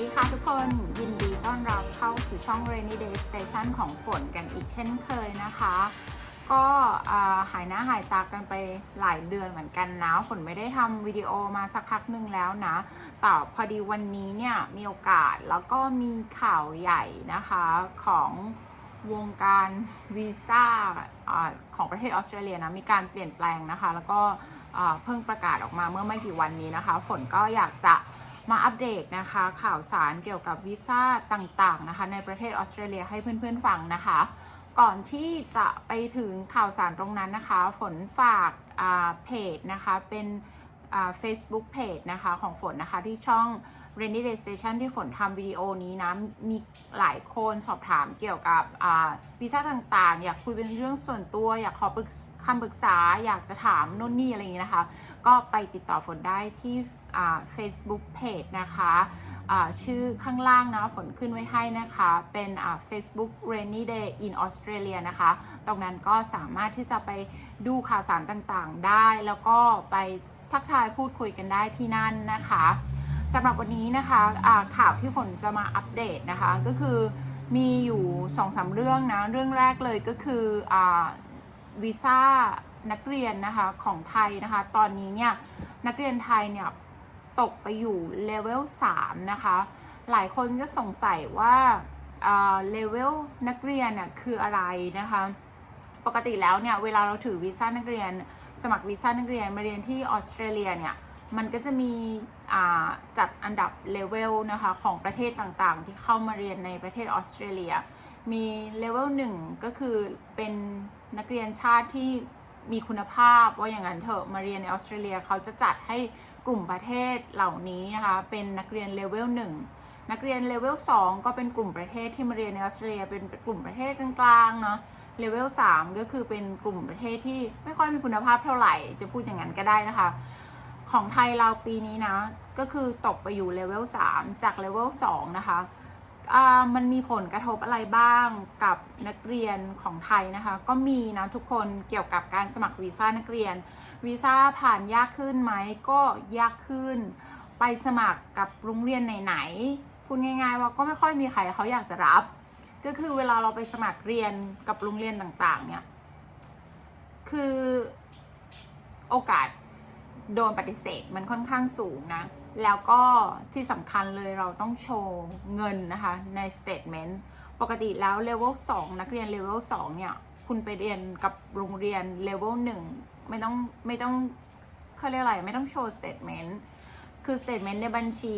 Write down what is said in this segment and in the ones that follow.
ดีค่ะทุกคนยินดีต้อนรับเข้าสู่ช่อง Rainy Day Station ของฝนกันอีกเช่นเคยนะคะ ก็หายหน้าหายตากันไปหลายเดือนเหมือนกันนะฝนไม่ได้ทำวิดีโอมาสักพักหนึ่งแล้วนะแต่พอดีวันนี้เนี่ยมีโอกาสแล้วก็มีข่าวใหญ่นะคะของวงการวีซ่าอของประเทศออสเตรเลียนะมีการเปลี่ยนแปลงนะคะ แล้วก็เพิ่งประกาศออกมาเมื่อไม่กี่วันนี้นะคะ ฝนก็อยากจะ มาอัปเดตนะคะ ข่าวสารเกี่ยวกับวีซ่าต่างๆนะคะ ในประเทศออสเตรเลียให้เพื่อนๆฟังนะคะ ก่อนที่จะไปถึงข่าวสารตรงนั้นนะคะ ฝนฝากอ่าเพจนะคะเป็นอ่า Facebook Page นะคะของฝนนะคะที่ช่อง Rainy Day Station ที่ฝนทำวิดีโอนี้นะ มีหลายคนสอบถามเกี่ยวกับอ่าวีซ่าต่างๆ อยากคุยเป็นเรื่องส่วนตัว อยากขอปรึกคำปรึกษา อยากจะถามนู่นนี่อะไรอย่างนี้นะคะ ก็ไปติดต่อฝนได้ที่ Facebook Page นะคะชื่อข้างล่างนะฝนขึ้นไว้ให้นะคะ เป็น Facebook Rainy Day in Australia นะคะ ตรงนั้นก็สามารถที่จะไปดูข่าวสารต่างๆได้ แล้วก็ไปทักทายพูดคุยกันได้ที่นั่นนะคะสำหรับวันนี้นะคะอ่าข่าวที่ฝนจะมาอัปเดตนะคะก็คือมีอยู่สองสามเรื่องนะ เรื่องแรกเลยก็คืออวีซ่านักเรียนนะคะของไทยนะคะ ตอนนี้เนี่ยนักเรียนไทยเนี่ย ตกไปอยู่เลเวล3นะคะ หลายคนก็สงสัยว่าเลเวลนักเรียนน่ะคืออะไรนะคะ ปกติแล้วเนี่ย เวลาเราถือวีซ่านักเรียน สมัครวีซ่านักเรียนมาเรียนที่ออสเตรเลียเนี่ย มันก็จะมีจัดอันดับเลเวลนะคะ ของประเทศต่างๆ ที่เข้ามาเรียนในประเทศออสเตรเลีย มีเลเวลหนึ่งก็คือเป็นนักเรียนชาติที่มีคุณภาพว่าอย่างนั้นเถอะมาเรียนในออสเตรเลียเขาจะจัดให้ กลุ่มประเทศเหล่านี้นะคะเป็นนักเรียนเลเวลหนึ่งนักเรียนเลเวล2ก็เป็นกลุ่มประเทศที่มาเรียนในออสเตรเลียเป็นกลุ่มประเทศกลางๆเนาะเลเวล3ก็คือเป็นกลุ่มประเทศที่ไม่ค่อยมีคุณภาพเท่าไหร่ จะพูดอย่างนั้นก็ได้นะคะ ของไทยเราปีนี้นะ ก็คือตกไปอยู่เลเวล3จากเลเวล2นะคะ มันมีผลกระทบอะไรบ้างกับนักเรียนของไทยนะคะ ก็มีนะทุกคนเกี่ยวกับการสมัครวีซ่านักเรียน วีซ่าผ่านยากขึ้นไหมก็ยากขึ้น ไปสมัครกับโรงเรียนไหนๆพูดง่าย ๆ ว่าก็ไม่ค่อยมีใครเขาอยากจะรับ ก็คือเวลาเราไปสมัครเรียนกับโรงเรียนต่างๆ เนี่ย คือโอกาสโดนปฏิเสธมันค่อนข้างสูงนะ แล้วก็ที่สำคัญเลยเราต้องโชว์เงินนะคะใน statement ปกติแล้ว level 2นักเรียน level 2เนี่ย คุณไปเรียนกับโรงเรียน level 1ไม่ต้องไม่ต้องเขาเรียกอะไรไม่ต้องโชว์ statement คือ statement ในบัญชี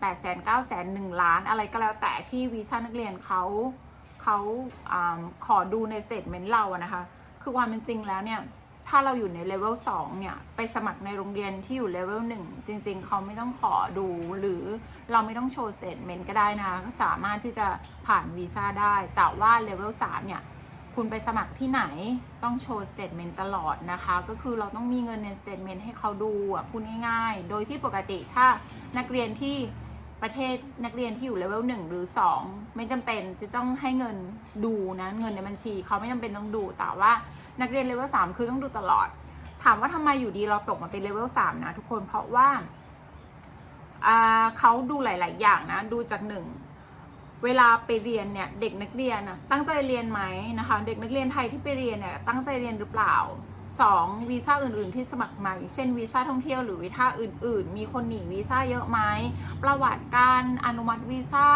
8 9 0 0 0 0 1ล้าน อะไรก็แล้วแต่ที่วีซ่านักเรียนเขาเขาอขอดูใน statement เราอะนะคะ คือความเป็นจริงแล้วเนี่ย ถ้าเราอยู่ในเลเวล2เนี่ย ไปสมัครในโรงเรียนที่อยู่เลเวล1จริง ๆ เขาไม่ต้องขอดูหรือเราไม่ต้องโชว์ statement ก็ได้นะก็สามารถที่จะผ่านวีซ่าได้ แต่ว่าเลเวล3เนี่ย คุณไปสมัครที่ไหนต้องโชว์ statement ตลอดนะคะ ก็คือเราต้องมีเงินใน statement ให้เขาดูอะพูดง่ายๆ โดยที่ปกติถ้านักเรียนที่ประเทศนักเรียนที่อยู่เลเวล1หรือ2ไม่จำเป็นจะต้องให้เงินดูนะเงินในบัญชีเขาไม่จำเป็นต้องดูแต่ว่า นักเรียนเลเวล3คือต้องดูตลอด ถามว่าทำไมอยู่ดีเราตกมาเป็นเลเวล3นะทุกคนเพราะว่าเขาดูหลาย ๆ อย่างนะ ดูจากหนึ่งเวลาไปเรียนเนี่ยเด็กนักเรียนนะตั้งใจเรียนไหมนะคะเด็กนักเรียนไทยที่ไปเรียนเนี่ยตั้งใจเรียนหรือเปล่า 2. วีซ่าอื่น ๆ ที่สมัครใหม่เช่นวีซ่าท่องเที่ยวหรือวีซ่าอื่น ๆ มีคนหนีวีซ่าเยอะไหมประวัติการอนุมัติวีซ่า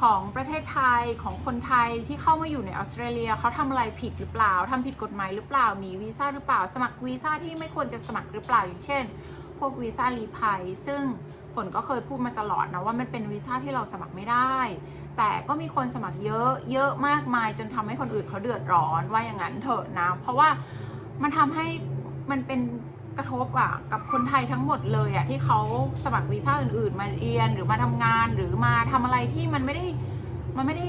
ของประเทศไทยของคนไทยที่เข้ามาอยู่ในออสเตรเลียเขาทำอะไรผิดหรือเปล่าทำผิดกฎหมายหรือเปล่าหนีวีซ่าหรือเปล่า สมัครวีซ่าที่ไม่ควรจะสมัครหรือเปล่าอย่างเช่น พวกวีซ่าลีภัยซึ่งฝนก็เคยพูดมาตลอดนะว่ามันเป็นวีซ่าที่เราสมัครไม่ได้ แต่ก็มีคนสมัครเยอะเยอะมากมาย จนทำให้คนอื่นเขาเดือดร้อนว่าอย่างนั้นเถอะนะ เพราะว่ามันทำให้มันเป็น กระทบอะกับคนไทยทั้งหมดเลยอะที่เขาสมัครวีซ่าอื่นๆ มาเรียนหรือมาทำงานหรือมาทำอะไรที่มันไม่ได้มันไม่ได้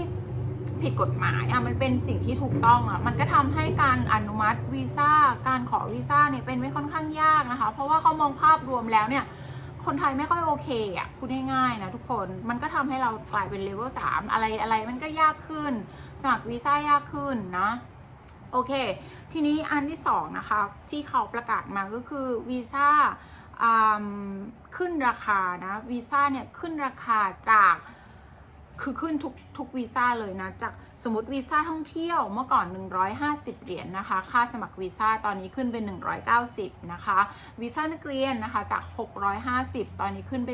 ผิดกฎหมายอะมันเป็นสิ่งที่ถูกต้องอะมันก็ทำให้การอนุมัติวีซ่าการขอวีซ่าเนี่ยเป็นไม่ค่อนข้างยากนะคะ เพราะว่าเขามองภาพรวมแล้วเนี่ย คนไทยไม่ค่อยโอเคอะพูดง่ายๆนะทุกคนมันก็ทำให้เรากลายเป็นเลเวล3อะไรอะไรมันก็ยากขึ้น สมัครวีซ่ายากขึ้นนะ อเค ทีนี้อันที่สองนะคะ ที่เขาประกาศมาก็คือวีซ่าขึ้นราคานะวีซ่าเนี่ยขึ้นราคาจาก คือขึ้นทุกทุกวีซ่าเลยนะ จากสมมติวีซ่าท่องเที่ยวเมื่อก่อน 150 เหรียญนะคะ ค่าสมัครวีซ่าตอนนี้ขึ้นเป็น 190 นะคะ วีซ่านักเรียนนะคะจาก 650 ตอนนี้ขึ้นไป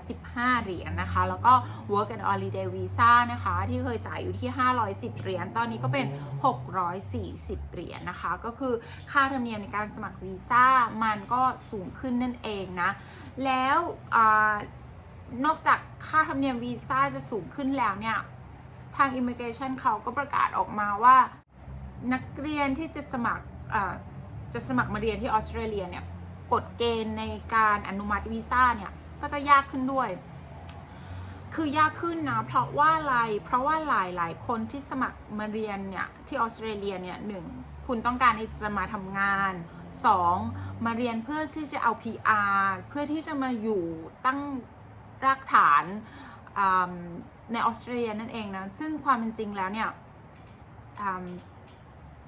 715 เหรียญนะคะ แล้วก็ work and holiday visa นะคะ ที่เคยจ่ายอยู่ที่ 510 เหรียญ ตอนนี้ก็เป็น 640 เหรียญนะคะ ก็คือค่าธรรมเนียมในการสมัครวีซ่ามันก็สูงขึ้นนั่นเองนะ แล้วอา นอกจากค่าธรรมเนียมวีซ่าจะสูงขึ้นแล้วเนี่ย ทาง Immigration เขาก็ประกาศออกมาว่า นักเรียนที่จะสมัครจะสมัครมาเรียนที่ออสเตรเลียเนี่ยกฎเกณฑ์ในการอนุมัติวีซ่าเนี่ย ก็จะยากขึ้นด้วย คือยากขึ้นนะ เพราะว่าอะไร เพราะว่าหลายหลายคนที่สมัครมาเรียนเนี่ย ที่ออสเตรเลียเนี่ยหนึ่งคุณต้องการที่จะมาทำงาน 2. มาเรียนเพื่อที่จะเอา PR เพื่อที่จะมาอยู่ตั้ง รากฐานในออสเตรเลียนั่นเองนะ ซึ่งความเป็นจริงแล้วเนี่ย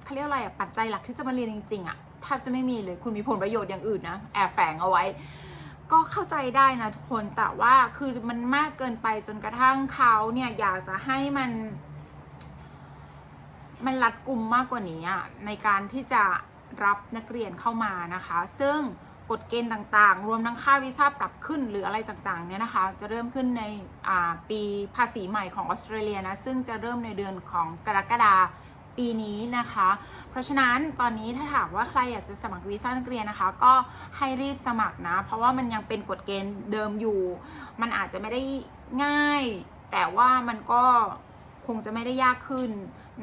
เขาเรียกอะไรอะปัจจัยหลักที่จะมาเรียนจริงๆอะแทบจะไม่มีเลยคุณมีผลประโยชน์อย่างอื่นนะแอบแฝงเอาไว้ ก็เข้าใจได้นะทุกคนแต่ว่าคือมันมากเกินไปจนกระทั่งเขาเนี่ยอยากจะให้มัน มันรัดกุมมากกว่านี้ในการที่จะรับนักเรียนเข้ามานะคะ ซึ่ง กฎเกณฑ์ต่างๆ รวมทั้งค่าวีซ่าปรับขึ้นหรืออะไรต่างๆเนี่ยนะคะ จะเริ่มขึ้นในปีภาษีใหม่ของออสเตรเลียนะ ซึ่งจะเริ่มในเดือนของกรกฎาปีนี้นะคะ เพราะฉะนั้นตอนนี้ถ้าถามว่าใครอยากจะสมัครวีซ่านักเรียนนะคะ ก็ให้รีบสมัครนะ เพราะว่ามันยังเป็นกฎเกณฑ์เดิมอยู่ มันอาจจะไม่ได้ง่าย แต่ว่ามันก็คงจะไม่ได้ยากขึ้น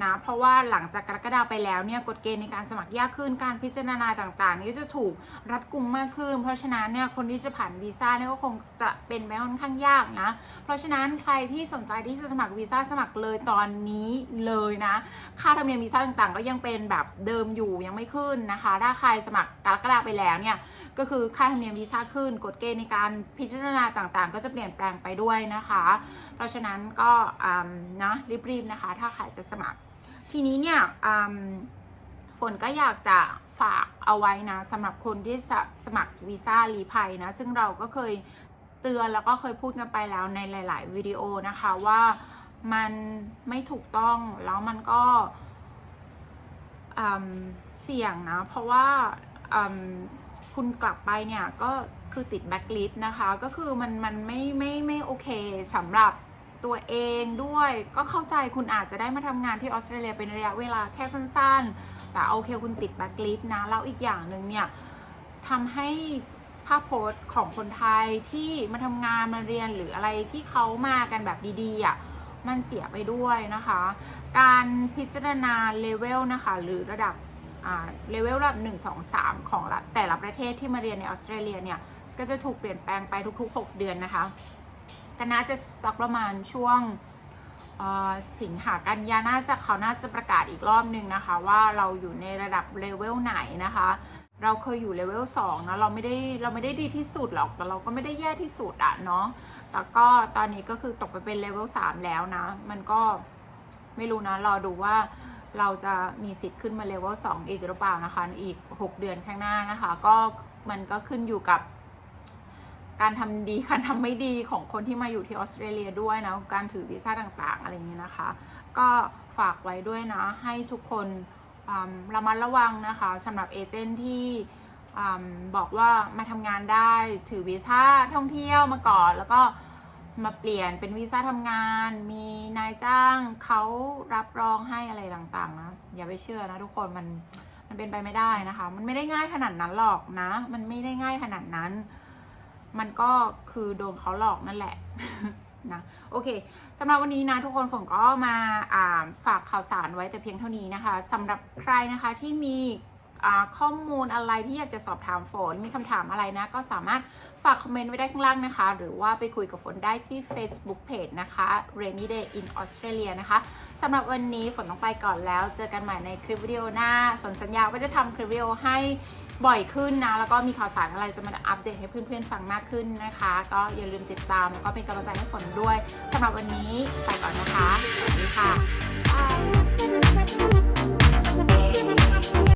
นะเพราะว่าหลังจากกรกฎาไปแล้วเนี่ยกฎเกณฑ์ในการสมัครยากขึ้นการพิจารณาต่างๆ นี่จะถูกรัดกุมมากขึ้น เพราะฉะนั้นเนี่ยคนที่จะผ่านวีซ่าเนี่ยก็คงจะเป็นไปค่อนข้างยากนะ เพราะฉะนั้นใครที่สนใจที่จะสมัครวีซ่าสมัครเลยตอนนี้เลยนะ ค่าธรรมเนียมวีซ่าต่างๆ ก็ยังเป็นแบบเดิมอยู่ยังไม่ขึ้นนะคะ ถ้าใครสมัครกรกฎาไปแล้วเนี่ยก็คือค่าธรรมเนียมวีซ่าขึ้นกฎเกณฑ์ในการพิจารณาต่างๆ ก็จะเปลี่ยนแปลงไปด้วยนะคะ เพราะฉะนั้นก็อ่านะรีบๆนะคะ ถ้าใครจะสมัคร ทีนี้เนี่ยฝนก็อยากจะฝากเอาไว้นะสำหรับคนที่สสมัครวีซ่ารีภัยนะ ซึ่งเราก็เคยเตือนแล้วก็เคยพูดกันไปแล้วในหลาย ๆ วิดีโอนะคะว่ามันไม่ถูกต้องแล้วมันก็เสี่ยงนะ เพราะว่าคุณกลับไปเนี่ยก็คือติดแบ็คลิสต์นะคะ ก็คือมันมันไม่ไม่ไม่โอเคสำหรับ ตัวเองด้วย ก็เข้าใจคุณอาจจะได้มาทำงานที่ออสเตรเลียเป็นระยะเวลาแค่สั้นๆ แต่โอเคคุณติดแบ็คลิสนะ แล้วอีกอย่างหนึ่งเนี่ยทำให้ภาพโพสของคนไทยที่มาทำงานมาเรียนหรืออะไรที่เขามากันแบบดีๆอะมันเสียไปด้วยนะคะ การพิจารณาเลเวลนะคะ หรือระดับเลเวลระดับ1 2 3 ของแต่ละประเทศที่มาเรียนในออสเตรเลียเนี่ย ก็จะถูกเปลี่ยนแปลงไปทุกๆ 6 เดือนนะคะ ก็น่าจะสักประมาณช่วงสิงหากันยาน่าจะเขาน่าจะประกาศอีกรอบหนึ่งนะคะ ว่าเราอยู่ในระดับเลเวลไหนนะคะ เราเคยอยู่เลเวล2นะเราไม่ได้เราไม่ได้ดีที่สุดหรอกแต่เราก็ไม่ได้แย่ที่สุดอะเนาะแต่ก็ตอนนี้ก็คือตกไปเป็นเลเวล3แล้วนะ มันก็ไม่รู้นะรอดูว่าเราจะมีสิทธิ์ขึ้นมาเลเวล2อีกหรือเปล่านะคะ อีก 6 เดือนข้างหน้านะคะ ก็มันก็ขึ้นอยู่กับ การทำดีการทำไม่ดีของคนที่มาอยู่ที่ออสเตรเลียด้วยนะการถือวีซ่าต่างๆ อะไรอย่างนี้นะคะ ก็ฝากไว้ด้วยนะให้ทุกคนระมัดระวังนะคะสำหรับเอเจนต์ที่อบอกว่ามาทำงานได้ถือวีซ่าท่องเที่ยวมาก่อน แล้วก็มาเปลี่ยนเป็นวีซ่าทำงาน มีนายจ้างเขารับรองให้อะไรต่างๆนะอย่าไปเชื่อนะทุกคนมันมันเป็นไปไม่ได้นะคะ มันไม่ได้ง่ายขนาดนั้นหรอกนะ มันไม่ได้ง่ายขนาดนั้น มันก็คือโดนเขาหลอกนั่นแหละนะโอเคสำหรับวันนี้นะทุกคนผมก็มาาฝากข่าวสารไว้แต่เพียงเท่านี้นะคะสำหรับใครนะคะที่มีข้อมูลอะไรที่อยากจะสอบถามฝนมีคำถามอะไรนะ ก็สามารถฝากคอมเมนต์ไว้ได้ข้างล่างนะคะ หรือว่าไปคุยกับฝนได้ที่ Facebook Page นะคะ Rainy Day in Australia นะคะสำหรับวันนี้ฝนต้องไปก่อนแล้ว เจอกันใหม่ในคลิปวิดีโอหน้าสนสัญญาว่าจะทำคลิปวิดีโอให้ บ่อยขึ้นนะ แล้วก็มีข่าวสารอะไรจะมาอัปเดตให้เพื่อนๆฟังมากขึ้นนะคะ ก็อย่าลืมติดตามแล้วก็เป็นกำลังใจให้ฝนด้วยสำหรับวันนี้ไปก่อนนะคะสวัสดีค่ะ